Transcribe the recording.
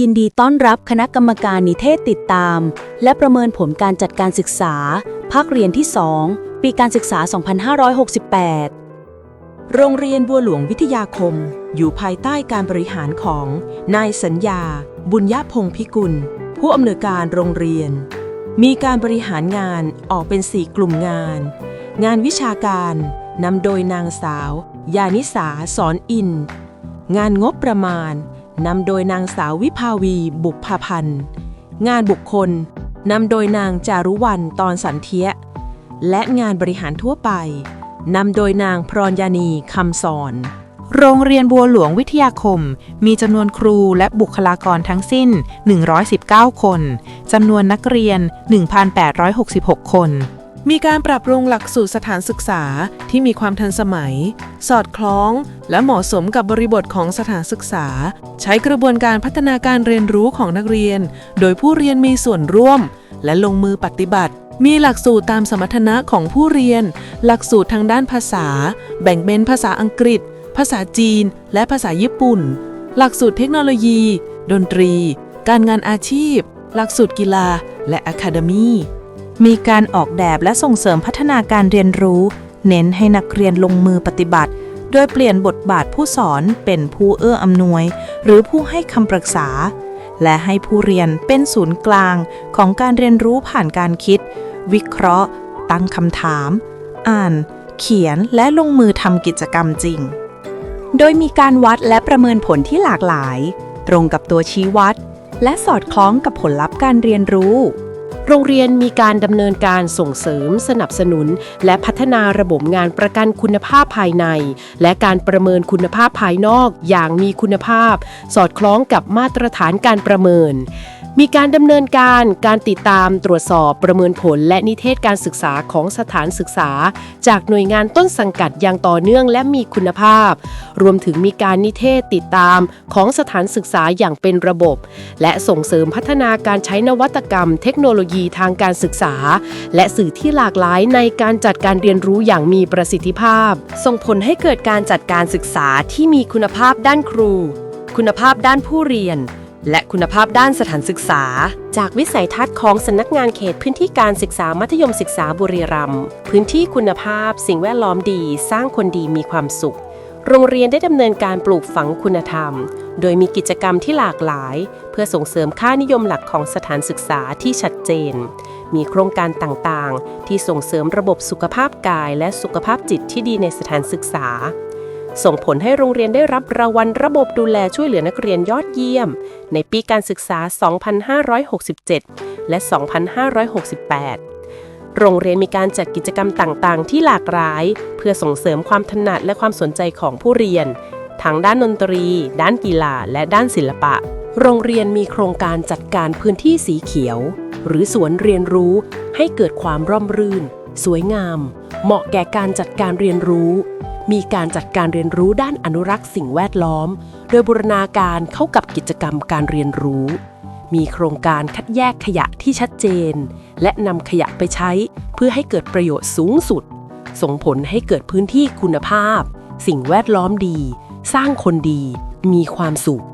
ยินดีต้อนรับคณะกรรมการนิเทศติดตาม และประเมินผลการจัดการศึกษา ภาคเรียนที่ 2 ปีการศึกษา 2568 โรงเรียนบัวหลวงวิทยาคม อยู่ภายใต้การบริหารของ นายสัญญา บุญญพงพิกุล ผู้อำนวยการโรงเรียน มีการบริหารงานออกเป็น 4 กลุ่มงาน งานวิชาการนำโดยนางสาว ยานิสาสอนอิน งานงบประมาณ นำโดยนางสาววิภาวี บุพพันธ์ งานบุคคล นำโดยนางจารุวรรณตอนสันเทีย และงานบริหารทั่วไป นำโดยนางพรญานีคำสอน โรงเรียนบัวหลวงวิทยาคม มีจำนวนครูและบุคลากรทั้งสิ้น 119 คน จำนวนนักเรียน 1,866 คน มีการปรับปรุงหลักสูตรสถานศึกษาที่มีความทันสมัย สอดคล้อง และเหมาะสมกับบริบทของสถานศึกษา ใช้กระบวนการพัฒนาการเรียนรู้ของนักเรียน โดยผู้เรียนมีส่วนร่วม และลงมือปฏิบัติ มีหลักสูตรตามสมรรถนะของผู้เรียน หลักสูตรทางด้านภาษา แบ่งเป็นภาษาอังกฤษ ภาษาจีน และภาษาญี่ปุ่น หลักสูตรเทคโนโลยี ดนตรี การงานอาชีพ หลักสูตรกีฬา และอะคาเดมี มีการออกแบบและส่งเสริมพัฒนาการเรียนรู้ เน้นให้นักเรียนลงมือปฏิบัติ โดยเปลี่ยนบทบาทผู้สอนเป็นผู้เอื้ออำนวย หรือผู้ให้คำปรึกษา และให้ผู้เรียนเป็นศูนย์กลางของการเรียนรู้ผ่านการคิด วิเคราะห์ ตั้งคำถาม อ่าน เขียนและลงมือทำกิจกรรมจริง โดยมีการวัดและประเมินผลที่หลากหลาย ตรงกับตัวชี้วัด และสอดคล้องกับผลลัพธ์การเรียนรู้ โรงเรียนมีการดำเนินการส่งเสริมสนับสนุน และพัฒนาระบบงานประกันคุณภาพภายใน และการประเมินคุณภาพภายนอกอย่างมีคุณภาพ สอดคล้องกับมาตรฐานการประเมิน มีการดำเนินการการติดตามตรวจสอบประเมินผลและนิเทศการศึกษาของสถานศึกษา จากหน่วยงานต้นสังกัดอย่างต่อเนื่องและมีคุณภาพ รวมถึงมีการนิเทศติดตามของสถานศึกษาอย่างเป็นระบบ และส่งเสริมพัฒนาการใช้นวัตกรรม เทคโนโลยีทางการศึกษา และสื่อที่หลากหลายในการจัดการเรียนรู้อย่างมีประสิทธิภาพ ส่งผลให้เกิดการจัดการศึกษาที่มีคุณภาพด้านครู คุณภาพด้านผู้เรียน และคุณภาพด้านสถานศึกษา จากวิสัยทัศน์ของสำนักงานเขตพื้นที่การศึกษามัธยมศึกษาบุรีรัมย์พื้นที่คุณภาพ สิ่งแวดล้อมดี สร้างคนดีมีความสุข โรงเรียนได้ดำเนินการปลูกฝังคุณธรรม โดยมีกิจกรรมที่หลากหลาย เพื่อส่งเสริมค่านิยมหลักของสถานศึกษาที่ชัดเจน มีโครงการต่างๆ ที่ส่งเสริมระบบสุขภาพกาย และสุขภาพจิตที่ดีในสถานศึกษา ส่งผลให้โรงเรียนได้รับรางวัลระบบดูแลช่วยเหลือนักเรียนยอดเยี่ยม ในปีการศึกษา 2567 และ 2568 โรงเรียนมีการจัดกิจกรรมต่างๆ ที่หลากหลาย เพื่อส่งเสริมความถนัดและความสนใจของผู้เรียน ทั้งด้านดนตรี ด้านกีฬา และด้านศิลปะโรงเรียนมีโครงการจัดการพื้นที่สีเขียว หรือสวนเรียนรู้ให้เกิดความร่มรื่น สวยงาม เหมาะแก่การจัดการเรียนรู้ มีการจัดการเรียนรู้ด้านอนุรักษ์สิ่งแวดล้อม โดยบูรณาการเข้ากับกิจกรรมการเรียนรู้ มีโครงการคัดแยกขยะที่ชัดเจน และนำขยะไปใช้เพื่อให้เกิดประโยชน์สูงสุด ส่งผลให้เกิดพื้นที่คุณภาพ สิ่งแวดล้อมดี สร้างคนดี มีความสุข